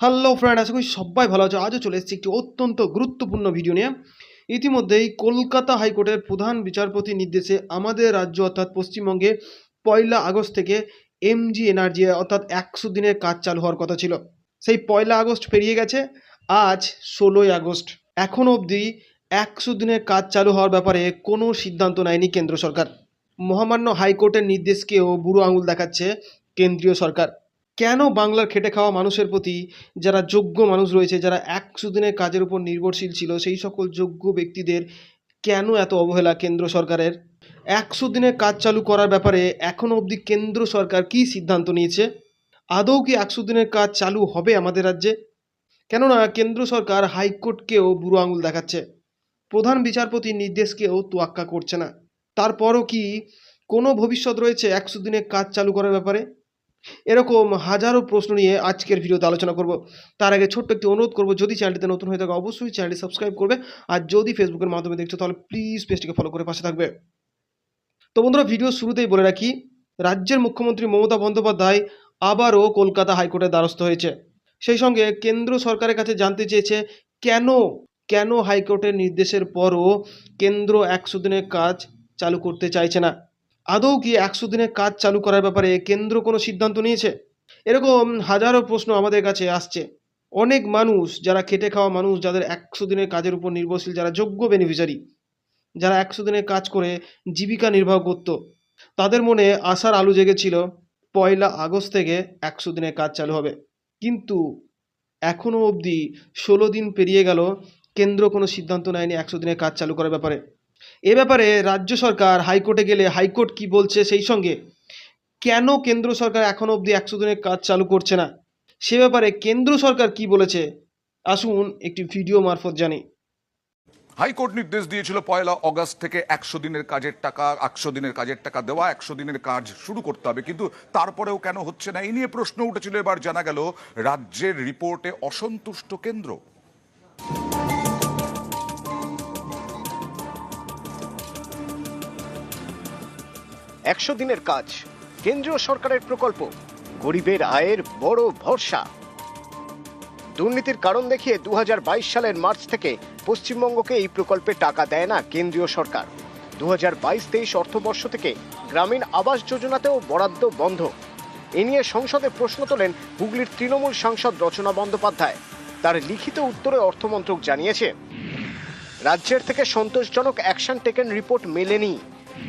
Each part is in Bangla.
হ্যালো ফ্রেন্ড আশা করি সবাই ভালো আছে। আজও চলে এসেছি একটি অত্যন্ত গুরুত্বপূর্ণ ভিডিও নিয়ে। ইতিমধ্যেই কলকাতা হাইকোর্টের প্রধান বিচারপতি নির্দেশে আমাদের রাজ্য অর্থাৎ পশ্চিমবঙ্গে পয়লা আগস্ট থেকে এমজি এনার্জি অর্থাৎ একশো দিনের কাজ চালু হওয়ার কথা ছিল। সেই পয়লা আগস্ট পেরিয়ে গেছে, আজ ষোলোই আগস্ট। এখনও অবধি একশো দিনের কাজ চালু হওয়ার ব্যাপারে কোনো সিদ্ধান্ত নেয়নি কেন্দ্র সরকার। মহামান্য হাইকোর্টের নির্দেশকেও বুড়ো আঙুল দেখাচ্ছে কেন্দ্রীয় সরকার। কেন বাংলার খেটে খাওয়া মানুষের প্রতি যারা যোগ্য মানুষ রয়েছে, যারা একশো দিনের কাজের উপর নির্ভরশীল ছিল, সেই সকল যোগ্য ব্যক্তিদের কেন এত অবহেলা কেন্দ্র সরকারের? একশো দিনের কাজ চালু করার ব্যাপারে এখনও অবধি কেন্দ্র সরকার কী সিদ্ধান্ত নিয়েছে? আদৌ কি একশো দিনের কাজ চালু হবে আমাদের রাজ্যে? কেননা কেন্দ্র সরকার হাইকোর্টকেও বুড়ো আঙুল দেখাচ্ছে। প্রধান বিচারপতির নির্দেশকেও তোয়াক্কা করছে না। তারপরও কি কোনো ভবিষ্যৎ রয়েছে একশো দিনের কাজ চালু করার ব্যাপারে? এরকম হাজারো প্রশ্ন নিয়ে আজকের ভিডিওতে আলোচনা করব। তার আগে ছোট্ট একটি অনুরোধ করব, যদি চ্যানেলটিতে নতুন হয়ে থাকে অবশ্যই চ্যানেলটি সাবস্ক্রাইব করবে। আর যদি ফেসবুকের মাধ্যমে দেখছ, তাহলে প্লিজ পেজটিকে ফলো করে পাশে থাকবে। তো বন্ধুরা ভিডিও শুরুতেই বলে রাখি, রাজ্যের মুখ্যমন্ত্রী মমতা বন্দ্যোপাধ্যায় আবারও কলকাতা হাইকোর্টের দ্বারস্থ হয়েছে। সেই সঙ্গে কেন্দ্র সরকারের কাছে জানতে চেয়েছে, কেন কেন হাইকোর্টের নির্দেশের পরও কেন্দ্র একশো দিনের কাজ চালু করতে চাইছে না? আদৌ কি একশো দিনের কাজ চালু করার ব্যাপারে কেন্দ্র কোনো সিদ্ধান্ত নিয়েছে? এরকম হাজারো প্রশ্ন আমাদের কাছে আসছে। অনেক মানুষ, যারা খেটে খাওয়া মানুষ, যাদের একশো দিনের কাজের উপর নির্ভরশীল, যারা যোগ্য বেনিফিশিয়ারি যারা একশো দিনের কাজ করে জীবিকা নির্বাহ করত, তাদের মনে আশার আলো জেগেছিল, পয়লা আগস্ট থেকে একশো দিনের কাজ চালু হবে। কিন্তু এখনও অবধি ষোলো দিন পেরিয়ে গেল, কেন্দ্র কোনো সিদ্ধান্ত নেয়নি একশো দিনের কাজ চালু করার ব্যাপারে। এ ব্যাপারে রাজ্য সরকার হাইকোর্টে গেলে হাইকোর্ট কি বলছে সেই সঙ্গে কেন কেন্দ্র সরকার এখনও অবধি একশো দিনের কাজ চালু করছে না? সে ব্যাপারে কেন্দ্র সরকার কি বলেছে? আসুন একটি ভিডিও মারফত জানি। হাইকোর্ট নির্দেশ দিয়েছিল পয়লা অগস্ট থেকে একশো দিনের কাজের টাকা, একশো দিনের কাজের টাকা দেওয়া, একশো দিনের কাজ শুরু করতে হবে। কিন্তু তারপরেও কেন হচ্ছে না? এই নিয়ে প্রশ্ন উঠেছিল, এবার জানা গেল, রাজ্যের রিপোর্টে অসন্তুষ্ট কেন্দ্র। একশো দিনের কাজ। কেন্দ্রীয় সরকারের প্রকল্প, গরিবের আয়ের বড় ভরসা। দুর্নীতির কারণ দেখিয়ে দু হাজার বাইশ সালের মার্চ থেকে পশ্চিমবঙ্গকে এই প্রকল্পে টাকা দেয় না কেন্দ্রীয় সরকার। দু হাজার বাইশ তেইশ অর্থবর্ষ থেকে গ্রামীণ আবাস যোজনাতেও বরাদ্দ বন্ধ। এ নিয়ে সংসদে প্রশ্ন তোলেন হুগলির তৃণমূল সাংসদ রচনা বন্দ্যোপাধ্যায়। তার লিখিত উত্তরে অর্থমন্ত্রক জানিয়েছে, রাজ্যের থেকে সন্তোষজনক অ্যাকশন টেকেন রিপোর্ট মেলেনি।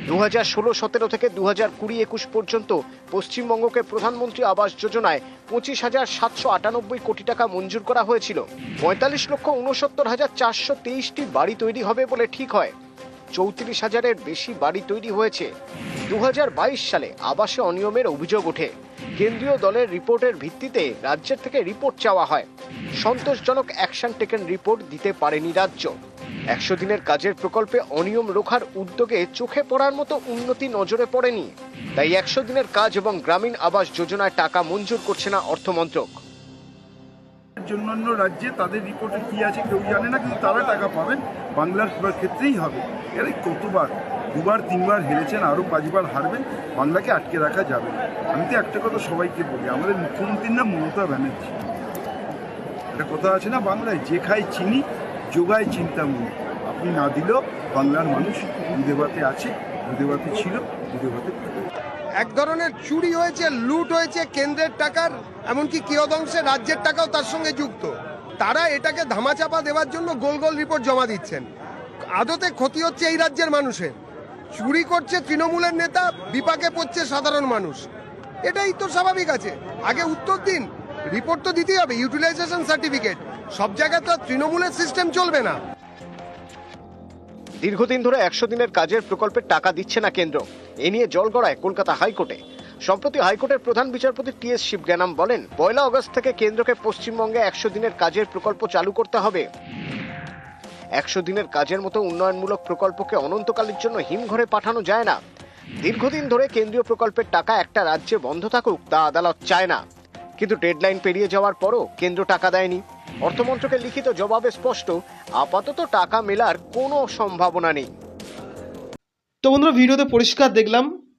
দু হাজার ষোলো সতেরো থেকে দু হাজার কুড়ি একুশ পর্যন্ত পশ্চিমবঙ্গকে প্রধানমন্ত্রী আবাস যোজনায় পঁচিশ হাজার সাতশো আটানব্বই কোটি টাকা মঞ্জুর করা হয়েছিল। পঁয়তাল্লিশ লক্ষ উনসত্তর হাজার চারশো তেইশটি বাড়ি তৈরি হবে বলে ঠিক হয়। চৌত্রিশ হাজারের বেশি বাড়ি তৈরি হয়েছে। দু হাজার বাইশ সালে আবাসে অনিয়মের অভিযোগ ওঠে। কেন্দ্রীয় দলের রিপোর্টের ভিত্তিতে রাজ্যের থেকে রিপোর্ট চাওয়া হয়। সন্তোষজনক অ্যাকশন টেকেন রিপোর্ট দিতে পারেনি রাজ্য। একশো দিনের কাজের প্রকল্পে অনিয়ম রোখার উদ্যোগে চোখে পড়ার মতো উন্নতি নজরে পড়েনি। তাই একশো দিনের কাজ এবং গ্রামীণ আবাস যোজনায় টাকা মঞ্জুর করছে না অর্থমন্ত্রক। জন্য অন্য রাজ্যে তাদের রিপোর্টে কি আছে কেউ জানে না, কিন্তু তারা টাকা পাবেন। বাংলার ক্ষেত্রেই হবে। এরা কতবার? দুবার, তিনবার হেরেছেন, আরও পাঁচবার হারবেন, বাংলাকে আটকে রাখা যাবে আমি তো একটা কথা সবাইকে বলি, আমাদের মুখ্যমন্ত্রীর নাম মমতা ব্যানার্জি। একটা কথা আছে না বাংলায়, যে খাই চিনি যোগায় চিন্তামণি আপনি না দিলেও বাংলার মানুষ দুধে ভাতে আছে দুধে ছিল দুধে এক ধরনের চুরি হয়েছে, লুট হয়েছে কেন্দ্রের টাকার, এমনকি কিয়দংশে রাজ্যের টাকাও তার সঙ্গে যুক্ত। তারা এটাকে ধামাচাপা দেওয়ার জন্য গোল গোল রিপোর্ট জমা দিচ্ছেন। আদতে ক্ষতি হচ্ছে এই রাজ্যের মানুষের। চুরি করছে তৃণমূলের নেতা, বিপাকে পড়ছে সাধারণ মানুষ। এটাই তো স্বাভাবিক আছে। আগে উত্তর দিন রিপোর্ট তো দিতেই হবে ইউটিলাইজেশন সার্টিফিকেট সব জায়গায় তো তৃণমূলের সিস্টেম চলবে না। দীর্ঘদিন ধরে একশো দিনের কাজের প্রকল্পের টাকা দিচ্ছে না কেন্দ্র। এ নিয়ে জল গড়ায় কলকাতা হাইকোর্টে। সম্প্রতি হাইকোর্টের প্রধান বিচারপতি টি এস শিবজ্ঞানাম বলেন, পয়লা অগস্ট থেকে কেন্দ্রকে পশ্চিমবঙ্গে একশো দিনের কাজের প্রকল্প চালু করতে হবে। একশো দিনের কাজের মতো উন্নয়নমূলক প্রকল্পকে অনন্তকালের জন্য হিমঘরে পাঠানো যায় না। দীর্ঘদিন ধরে কেন্দ্রীয় প্রকল্পের টাকা একটা রাজ্যে বন্ধ থাকুক তা আদালত চায় না। কিন্তু ডেডলাইন পেরিয়ে যাওয়ার পরও কেন্দ্র টাকা দেয়নি। অর্থমন্ত্রকের লিখিত জবাবে স্পষ্ট, আপাতত টাকা মেলার কোনো সম্ভাবনা নেই। তো বন্ধুরা, ভিডিওতে পরিষ্কার দেখলাম,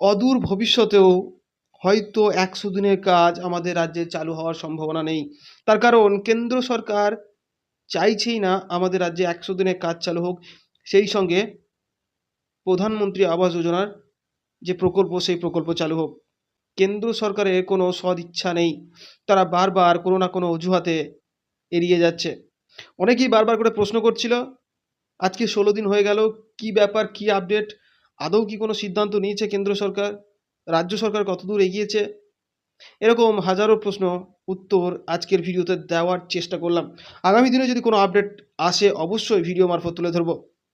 অদূর ভবিষ্যতেও হয়তো একশো দিনের কাজ আমাদের রাজ্যে চালু হওয়ার সম্ভাবনা নেই। তার কারণ, কেন্দ্র সরকার চাইছেই না আমাদের রাজ্যে একশো দিনের কাজ চালু হোক। সেই সঙ্গে প্রধানমন্ত্রী আবাস যোজনার যে প্রকল্প, সেই প্রকল্প চালু হোক। কেন্দ্র সরকারের কোনো সদ ইচ্ছা নেই। তারা বারবার কোনো না কোনো অজুহাতে এড়িয়ে যাচ্ছে। অনেকেই বারবার করে প্রশ্ন করছিল, আজকে ষোলো দিন হয়ে গেল, কি ব্যাপার, কি আপডেট? আদৌ কি কোনো সিদ্ধান্ত নিয়েছে কেন্দ্র সরকার? রাজ্য সরকার কতদূর এগিয়েছে? এরকম হাজারো প্রশ্ন উত্তর আজকের ভিডিওতে দেওয়ার চেষ্টা করলাম। আগামী দিনে যদি কোনো আপডেট আসে, অবশ্যই ভিডিও মারফত তুলে ধরবো।